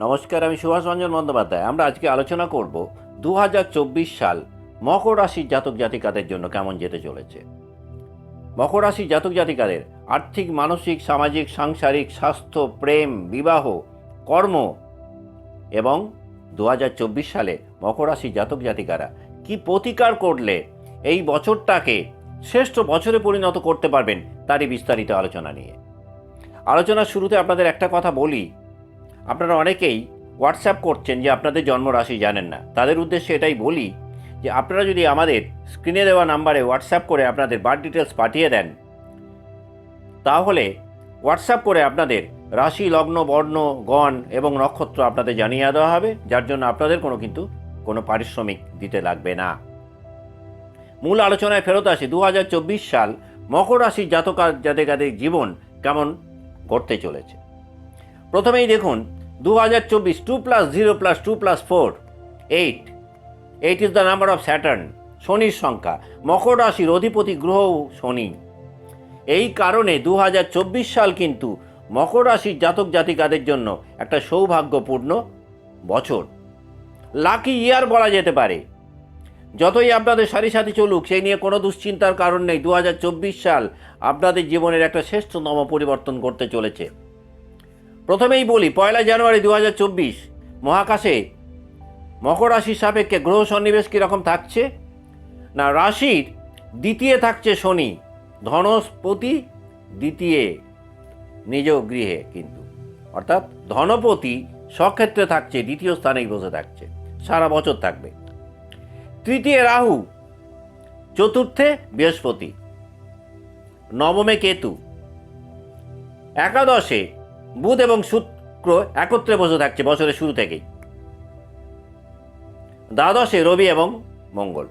নমস্কার, আমি সুভাষ রঞ্জন বন্দ্যোপাধ্যায়। আমরা আজকে আলোচনা করব দু হাজার চব্বিশ সাল মকর রাশির জাতক জাতিকাদের জন্য কেমন যেতে চলেছে। মকর রাশির জাতক জাতিকাদের আর্থিক, মানসিক, সামাজিক, সাংসারিক, স্বাস্থ্য, প্রেম, বিবাহ, কর্ম এবং দু হাজার চব্বিশ সালে মকর রাশির জাতক জাতিকারা কি প্রতিকার করলে এই বছরটাকে শ্রেষ্ঠ বছরে পরিণত করতে পারবেন, তারই বিস্তারিত আলোচনা নিয়ে। আলোচনার শুরুতে আপনাদের একটা কথা বলি। আপনারা অনেকেই হোয়াটসঅ্যাপ করছেন যে আপনাদের জন্মরাশি জানেন না। তাদের উদ্দেশ্যে এটাই বলি যে আপনারা যদি আমাদের স্ক্রিনে দেওয়া নাম্বারে হোয়াটসঅ্যাপ করে আপনাদের বার্থ ডিটেলস পাঠিয়ে দেন, তাহলে হোয়াটসঅ্যাপ করে আপনাদের রাশি, লগ্ন, বর্ণ, গণ এবং নক্ষত্র আপনাদের জানিয়ে দেওয়া হবে, যার জন্য আপনাদের কোনো কিন্তু কোনো পারিশ্রমিক দিতে লাগবে না। মূল আলোচনায় ফেরত আসি দু হাজার চব্বিশ সাল মকর রাশির জাতকা জাতিকাদের জীবন কেমন ঘটতে চলেছে? প্রথমেই দেখুন দু হাজার চব্বিশ two plus zero plus two plus four eight eight is the number of Saturn শনির সংখ্যা, মকর রাশির অধিপতি গ্রহ শনি। এই কারণে দু হাজার চব্বিশ সাল কিন্তু মকর রাশির জাতক জাতিকাদের জন্য একটা সৌভাগ্যপূর্ণ বছর। লাকি ইয়ার বলা যেতে পারে। যতই আপনাদের সারি সাথে চলুক, সেই নিয়ে কোনো দুশ্চিন্তার কারণ নেই। দু হাজার চব্বিশ সাল আপনাদের জীবনের একটা শ্রেষ্ঠতম পরিবর্তন করতে চলেছে। প্রথমেই বলি, পয়লা জানুয়ারি দু হাজার চব্বিশ, মহাকাশে মকর রাশির সাপেক্ষে গ্রহ সন্নিবেশ কীরকম থাকছে? না, রাশির দ্বিতীয় থাকছে শনি, ধনস্পতি দ্বিতীয় নিজ গৃহে কিন্তু। অর্থাৎ ধনপতি স্বক্ষেত্রে থাকছে, দ্বিতীয় স্থানেই বসে থাকছে, সারা বছর থাকবে। তৃতীয় রাহু, চতুর্থে বৃহস্পতি, নবমে কেতু, একাদশে বুধ এবং শুক্র একত্রে বসে থাকছে বছরের শুরু থেকেই। দ্বাদশে রবি এবং মঙ্গল।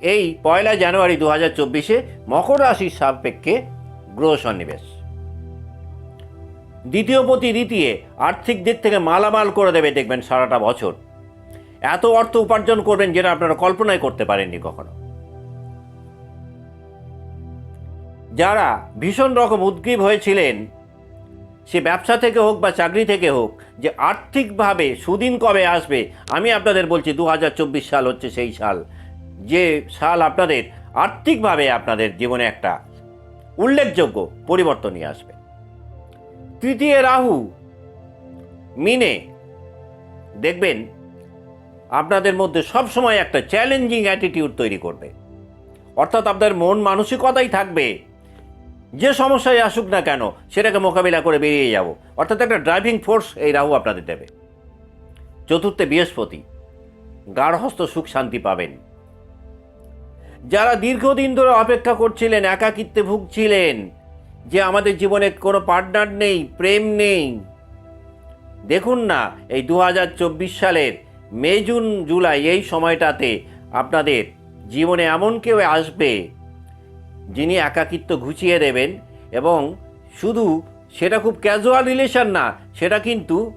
এই পয়লা জানুয়ারি দু হাজার চব্বিশে মকর রাশির সাপেক্ষে গ্রহ সন্নিবেশ। দ্বিতীয় প্রতি দ্বিতীয় আর্থিক দিক থেকে মালামাল করে দেবে দেখবেন সারাটা বছর। এত অর্থ উপার্জন করবেন যেটা আপনারা কল্পনাই করতে পারেননি কখনো। যারা ভীষণ রকম উদ্গ্রীব হয়েছিলেন সে ব্যবসা থেকে হোক বা চাকরি থেকে হোক, যে আর্থিকভাবে সুদিন কবে আসবে, আমি আপনাদের বলছি দু হাজার চব্বিশ সাল হচ্ছে সেই সাল। যে সাল আপনাদের আর্থিকভাবে আপনাদের জীবনে একটা উল্লেখযোগ্য পরিবর্তন নিয়ে আসবে। তৃতীয় রাহু, মিনে দেখবেন আপনাদের মধ্যে সবসময় একটা চ্যালেঞ্জিং অ্যাটিটিউড তৈরি করবে। অর্থাৎ আপনাদের মন মানসিকতাই থাকবে। যে সমস্যায় আসুক না কেন, সেটাকে মোকাবিলা করে বেরিয়ে যাব। অর্থাৎ একটা ড্রাইভিং ফোর্স এই রাহু আপনাদের দেবে। চতুর্থে বৃহস্পতি, গার্হস্থ সুখ শান্তি পাবেন। যারা দীর্ঘদিন ধরে অপেক্ষা করছিলেন, একাকিত্বে ভুগছিলেন, যে আমাদের জীবনে কোনো পার্টনার নেই, প্রেম নেই, দেখুন না, এই দু হাজার চব্বিশ সালের মে, জুন, জুলাই এই সময়টাতে আপনাদের জীবনে এমন কেউ আসবে যিনি একাকিত্ব ঘুচিয়ে দেবেন এবং শুধু সেটা খুব ক্যাজুয়াল রিলেশন না, সেটা কিন্তু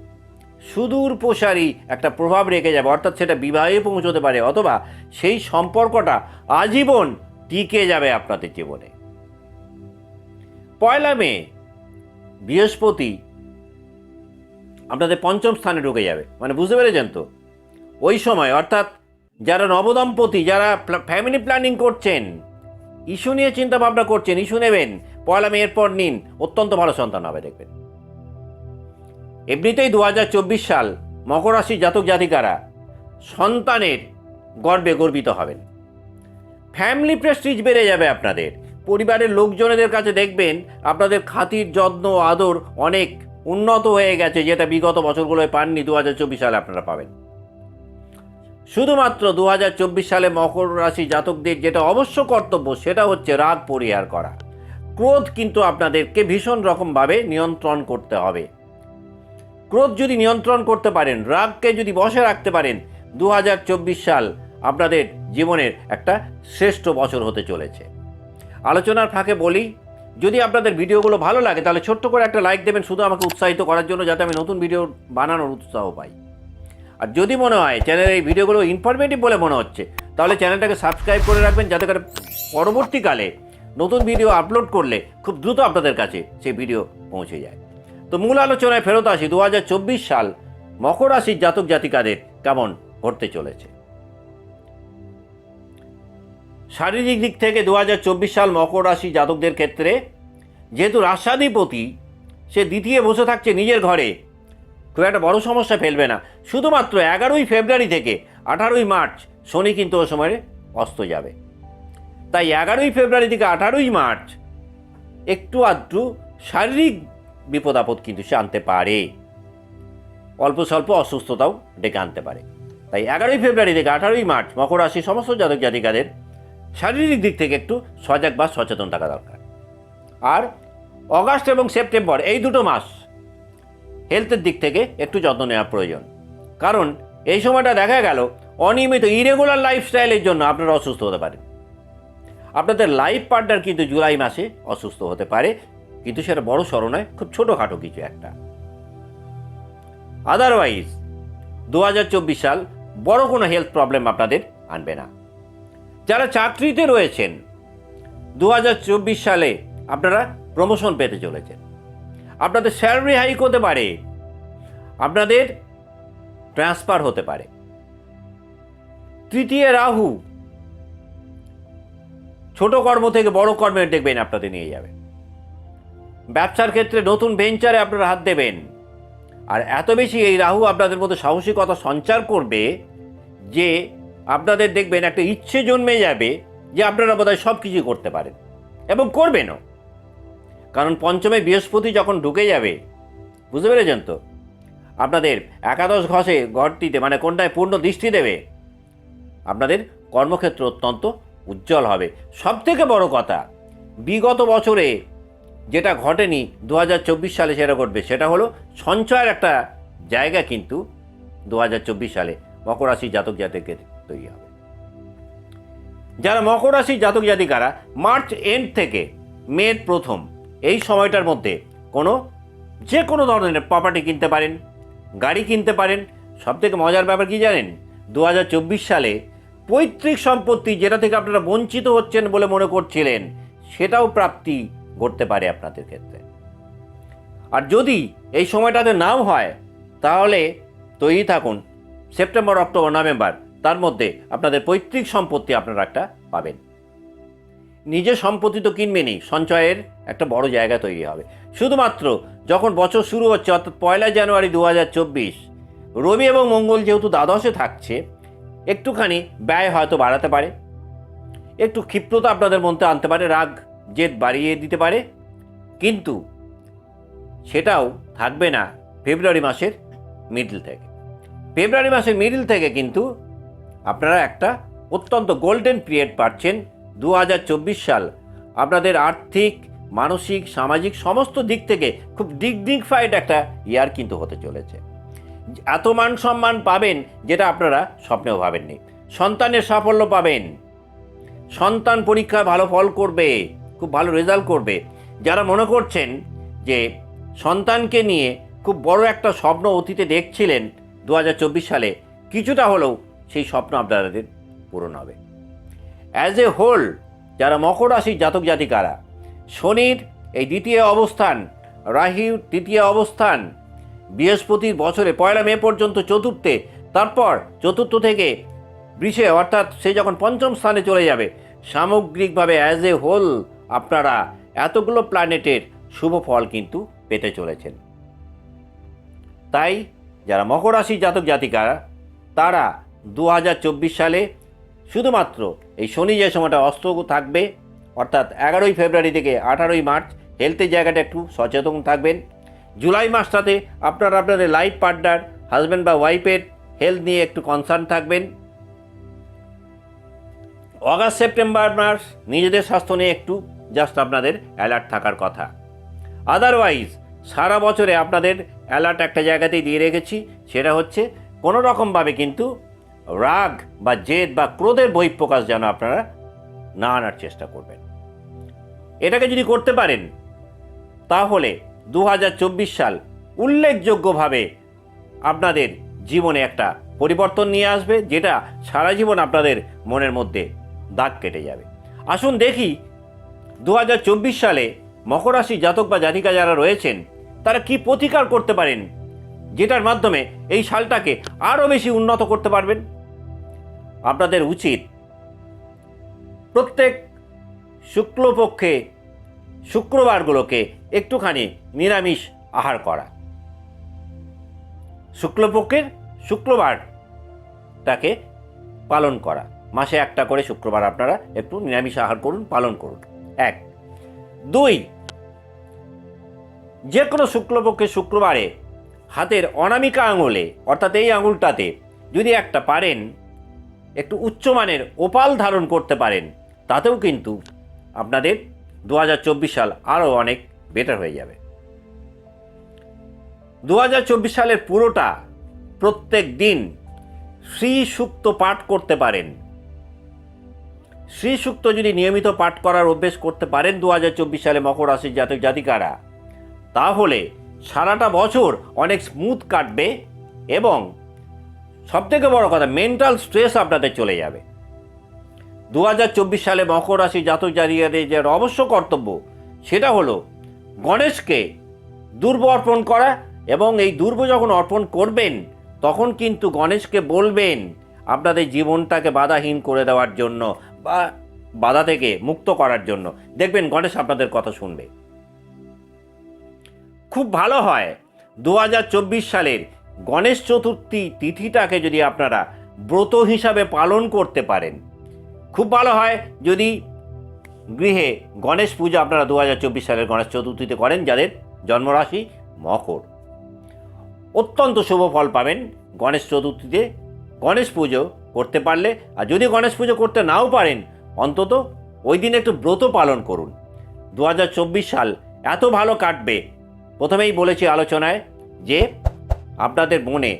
সুদূর প্রসারী একটা প্রভাব রেখে যাবে, অর্থাৎ সেটা বিবাহে পৌঁছতে পারে, অথবা সেই সম্পর্কটা আজীবন টিকে যাবে আপনাদের জীবনে। পয়লা মে, বৃহস্পতি আপনাদের পঞ্চম স্থানে ঢুকে যাবে মানে বুঝতে পেরেছেন তো? ওই সময়, অর্থাৎ যারা নবদম্পতি, যারা ফ্যামিলি প্ল্যানিং করছেন ইস্যু নিয়ে চিন্তা ভাবনা করছেন, ইস্যু নেবেন। পয়লা মেয়ের পর নিন। অত্যন্ত ভালো সন্তান হবে, দেখবেন। এমনিতেই দু হাজার চব্বিশ সাল মকর রাশির জাতক জাতিকারা সন্তানের গর্বে গর্বিত হবেন। ফ্যামিলি প্রেস্টিজ বেড়ে যাবে আপনাদের। পরিবারের লোকজনেদের কাছে দেখবেন আপনাদের খাতির, যত্ন, আদর অনেক উন্নত হয়ে গেছে, যেটা বিগত বছরগুলোয় পাননি। দু হাজার চব্বিশ সালে আপনারা পাবেন। শুধুমাত্র দু হাজার চব্বিশ সালে মকর রাশি জাতকদের যেটা অবশ্য কর্তব্য, সেটা হচ্ছে রাগ পরিহার করা। ক্রোধ কিন্তু আপনাদেরকে ভীষণ রকমভাবে নিয়ন্ত্রণ করতে হবে। ক্রোধ যদি নিয়ন্ত্রণ করতে পারেন, রাগকে যদি বসে রাখতে পারেন দু হাজার চব্বিশ সাল আপনাদের জীবনের একটা শ্রেষ্ঠ বছর হতে চলেছে। আলোচনার ফাঁকে বলি, যদি আপনাদের ভিডিওগুলো ভালো লাগে, তাহলে ছোট্ট করে একটা লাইক দেবেন, শুধু আমাকে উৎসাহিত করার জন্য, যাতে আমি নতুন ভিডিও বানানোর উৎসাহ পাই। আর যদি মনে হয় চ্যানেলের এই ভিডিওগুলো ইনফরমেটিভ বলে মনে হচ্ছে, তাহলে চ্যানেলটাকে সাবস্ক্রাইব করে রাখবেন যাতে করে পরবর্তীকালে নতুন ভিডিও আপলোড করলে খুব দ্রুত আপনাদের কাছে সেই ভিডিও পৌঁছে যায়। তো মূল আলোচনায় ফেরত আসি দু হাজার চব্বিশ সাল মকর রাশির জাতক জাতিকাদের কেমন ঘটতে চলেছে? শারীরিক দিক থেকে দু হাজার চব্বিশ সাল মকর রাশি জাতকদের ক্ষেত্রে যেহেতু রাষ্ট্রাধিপতি, সে দ্বিতীয় বসে থাকছে নিজের ঘরে খুব একটা বড় সমস্যা ফেলবে না। শুধুমাত্র এগারোই ফেব্রুয়ারি থেকে আঠারোই মার্চ শনি কিন্তু ও সময় অস্ত যাবে। তাই এগারোই ফেব্রুয়ারি থেকে আঠারোই মার্চ একটু আধটু শারীরিক বিপদ আপদ কিন্তু সে আনতে পারে। অল্প স্বল্প অসুস্থতাও ডেকে আনতে পারে। তাই এগারোই ফেব্রুয়ারি থেকে আঠারোই মার্চ মকর রাশির সমস্ত জাতক জাতিকাদের শারীরিক দিক থেকে একটু সজাগ বা সচেতন থাকা দরকার। আর অগাস্ট এবং সেপ্টেম্বর এই দুটো মাস হেলথের দিক থেকে একটু যত্ন নেওয়া প্রয়োজন। কারণ, এই সময়টা দেখা গেল, অনিয়মিত ইরেগুলার লাইফস্টাইলের জন্য আপনারা অসুস্থ হতে পারেন। আপনাদের লাইফ পার্টনার কিন্তু জুলাই মাসে অসুস্থ হতে পারে, কিন্তু সেটা বড় সড়ো নয়, খুব ছোটোখাটো কিছু একটা। আদারওয়াইজ দু হাজার চব্বিশ সাল বড় কোনো হেলথ প্রবলেম আপনাদের আনবে না। যারা চাকরিতে রয়েছেন দু হাজার চব্বিশ সালে আপনারা প্রমোশন পেতে চলেছেন। আপনাদের স্যালারি হাইক হতে পারে। আপনাদের ট্রান্সফার হতে পারে। তৃতীয় রাহু, ছোট কর্ম থেকে বড় কর্মে দেখবেন আপনাদের নিয়ে যাবে। ব্যবসার ক্ষেত্রে নতুন ভেঞ্চারে আপনারা হাত দেবেন। আর এত বেশি এই রাহু আপনাদের মধ্যে সাহসিকতা সঞ্চার করবে যে আপনাদের দেখবেন একটা ইচ্ছে জন্মে যাবে যে আপনারা বোধহয় সব কিছু করতে পারেন এবং করবেনও। কারণ পঞ্চমে বৃহস্পতি যখন ঢুকে যাবে, বুঝতে পেরেছেন তো? আপনাদের একাদশ ঘষে ঘরটিতে মানে কোনটায় পূর্ণ দৃষ্টি দেবে, আপনাদের কর্মক্ষেত্র অত্যন্ত উজ্জ্বল হবে। সব থেকে বড় কথা, বিগত বছরে যেটা ঘটেনি দু হাজার চব্বিশ সালে সেটা ঘটবে। সেটা হলো সঞ্চয়ের একটা জায়গা কিন্তু দু হাজার চব্বিশ সালে মকর রাশি জাতক জাতিকের তৈরি হবে। যারা মকর রাশির জাতক জাতিকারা, মার্চ এন্ড থেকে মের প্রথম এই সময়টার মধ্যে কোনো, যে কোনো ধরনের প্রপার্টি কিনতে পারেন, গাড়ি কিনতে পারেন সব থেকে মজার ব্যাপার কি জানেন? দু হাজার চব্বিশ সালে পৈতৃক সম্পত্তি যেটা থেকে আপনারা বঞ্চিত হচ্ছেন বলে মনে করছিলেন, সেটাও প্রাপ্তি ঘটতে পারে আপনাদের ক্ষেত্রে। আর যদি এই সময়টাতে নাও হয়, তাহলে তৈরি থাকুন, সেপ্টেম্বর, অক্টোবর, নভেম্বর, তার মধ্যে আপনাদের পৈতৃক সম্পত্তি আপনারা একটা পাবেন। নিজের সম্পত্তি তো কিনবেনই সঞ্চয়ের একটা বড় জায়গা তৈরি হবে। শুধুমাত্র যখন বছর শুরু হচ্ছে, অর্থাৎ পয়লা জানুয়ারি দু হাজার চব্বিশ, রবি এবং মঙ্গল যেহেতু দ্বাদশে থাকছে, একটুখানি ব্যয় হয়তো বাড়াতে পারে। একটু ক্ষিপ্রতা আপনাদের মধ্যে আনতে পারে, রাগ, জেদ বাড়িয়ে দিতে পারে। কিন্তু সেটাও থাকবে না ফেব্রুয়ারি মাসের মিডল থেকে। ফেব্রুয়ারি মাসের মিডল থেকে কিন্তু আপনারা একটা অত্যন্ত গোল্ডেন পিরিয়ড পাচ্ছেন দু হাজার চব্বিশ সাল আপনাদের আর্থিক, মানসিক, সামাজিক সমস্ত দিক থেকে খুব ডিগনিফাইড একটা ইয়ার কিন্তু হতে চলেছে। এত মান সম্মান পাবেন যেটা আপনারা স্বপ্নেও ভাবেননি। সন্তানের সাফল্য পাবেন। সন্তান পরীক্ষায় ভালো ফল করবে, খুব ভালো রেজাল্ট করবে। যারা মনে করছেন যে সন্তানকে নিয়ে খুব বড় একটা স্বপ্ন অতীতে দেখছিলেন দু হাজার চব্বিশ সালে, কিছুটা হলেও সেই স্বপ্ন আপনাদের পূরণ হবে। অ্যাজ এ হোল যারা মকর রাশির জাতক জাতিকারা, শনির এই দ্বিতীয় অবস্থান, রাহির তৃতীয় অবস্থান, বৃহস্পতির বছরে পয়লা মে পর্যন্ত চতুর্থে, তারপর চতুর্থ থেকে বৃষে, অর্থাৎ সে যখন পঞ্চম স্থানে চলে যাবে, সামগ্রিকভাবে অ্যাজ এ হোল আপনারা এতগুলো প্ল্যানেটের শুভ ফল কিন্তু পেতে চলেছেন। তাই যারা মকর রাশির জাতক জাতিকারা, তারা দু হাজার চব্বিশ সালে শুধুমাত্র এই শনি যে সময়টা অস্ত থাকবে, অর্থাৎ এগারোই ফেব্রুয়ারি থেকে আঠারোই মার্চ হেলথের জায়গাটা একটু সচেতন থাকবেন। জুলাই মাসটাতে আপনারা আপনাদের লাইফ পার্টনার হাজব্যান্ড বা ওয়াইফের হেলথ নিয়ে একটু কনসার্ন থাকবেন। অগাস্ট, সেপ্টেম্বর মাস নিজেদের স্বাস্থ্য নিয়ে একটু জাস্ট আপনাদের অ্যালার্ট থাকার কথা। আদারওয়াইজ সারা বছরে আপনাদের অ্যালার্ট একটা জায়গাতেই দিয়ে রেখেছি, সেটা হচ্ছে কোনো রকমভাবে কিন্তু রাগ বা জেদ বা ক্রোধের বহিঃপ্রকাশ যেন আপনারা না আনার চেষ্টা করবেন। এটাকে যদি করতে পারেন, তাহলে দু হাজার চব্বিশ সাল উল্লেখযোগ্যভাবে আপনাদের জীবনে একটা পরিবর্তন নিয়ে আসবে, যেটা সারা জীবন আপনাদের মনের মধ্যে দাগ কেটে যাবে। আসুন দেখি দু হাজার চব্বিশ সালে মকর রাশি জাতক বা জাতিকা যারা রয়েছেন, তারা কি প্রতিকার করতে পারেন, যেটার মাধ্যমে এই সালটাকে আরও বেশি উন্নত করতে পারবেন? আপনাদের উচিত প্রত্যেক শুক্লপক্ষে শুক্রবারগুলোকে একটুখানি নিরামিষ আহার করা। শুক্লপক্ষের শুক্রবারটাকে পালন করা। মাসে একটা করে শুক্রবার আপনারা একটু নিরামিষ আহার করুন, পালন করুন। এক। দুই যে কোনো শুক্লপক্ষের শুক্রবারে হাতের অনামিকা আঙুলে, অর্থাৎ এই আঙুলটাতে যদি একটা পারেন একটু উচ্চমানের ওপাল ধারণ করতে পারেন। তাতেও কিন্তু আপনাদের দু হাজার চব্বিশ সাল আরও অনেক বেটার হয়ে যাবে। দু হাজার চব্বিশ সালের পুরোটা প্রত্যেক দিন শ্রী সুক্ত পাঠ করতে পারেন। শ্রী সুক্ত যদি নিয়মিত পাঠ করার অভ্যেস করতে পারেন দু হাজার চব্বিশ সালে মকর রাশির জাতক জাতিকারা, তাহলে সারাটা বছর অনেক স্মুথ কাটবে এবং সবথেকে বড় কথা মেন্টাল স্ট্রেস আপনাদের চলে যাবে। দু হাজার চব্বিশ সালে মকর রাশি জাতক জাতিকাদের যে অবশ্য কর্তব্য, সেটা হলো গণেশকে দুর্ব অর্পণ করা এবং এই দুর্ব যখন অর্পণ করবেন, তখন কিন্তু গণেশকে বলবেন আপনাদের জীবনটাকে বাধাহীন করে দেওয়ার জন্য বা বাধা থেকে মুক্ত করার জন্য। দেখবেন গণেশ আপনাদের কথা শুনবে। খুব ভালো হয় দু হাজার চব্বিশ সালের গণেশ চতুর্থী তিথিটাকে যদি আপনারা ব্রত হিসাবে পালন করতে পারেন, খুব ভালো হয়। যদি গৃহে গণেশ পুজো আপনারা দু হাজার চব্বিশ সালের গণেশ চতুর্থীতে করেন, যাদের জন্মরাশি মকর। অত্যন্ত শুভ ফল পাবেন গণেশ চতুর্থীতে। গণেশ পুজো করতে পারলে, আর যদি গণেশ পুজো করতে নাও পারেন, অন্তত ওই দিন একটু ব্রত পালন করুন। দু হাজার চব্বিশ সাল এত ভালো কাটবে। প্রথমেই বলেছি আলোচনায় যে আপনাদের মনে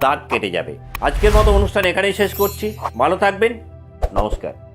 দাগ কেটে যাবে। আজকের মতো অনুষ্ঠান এখানেই শেষ করছি। ভালো থাকবেন। নমস্কার।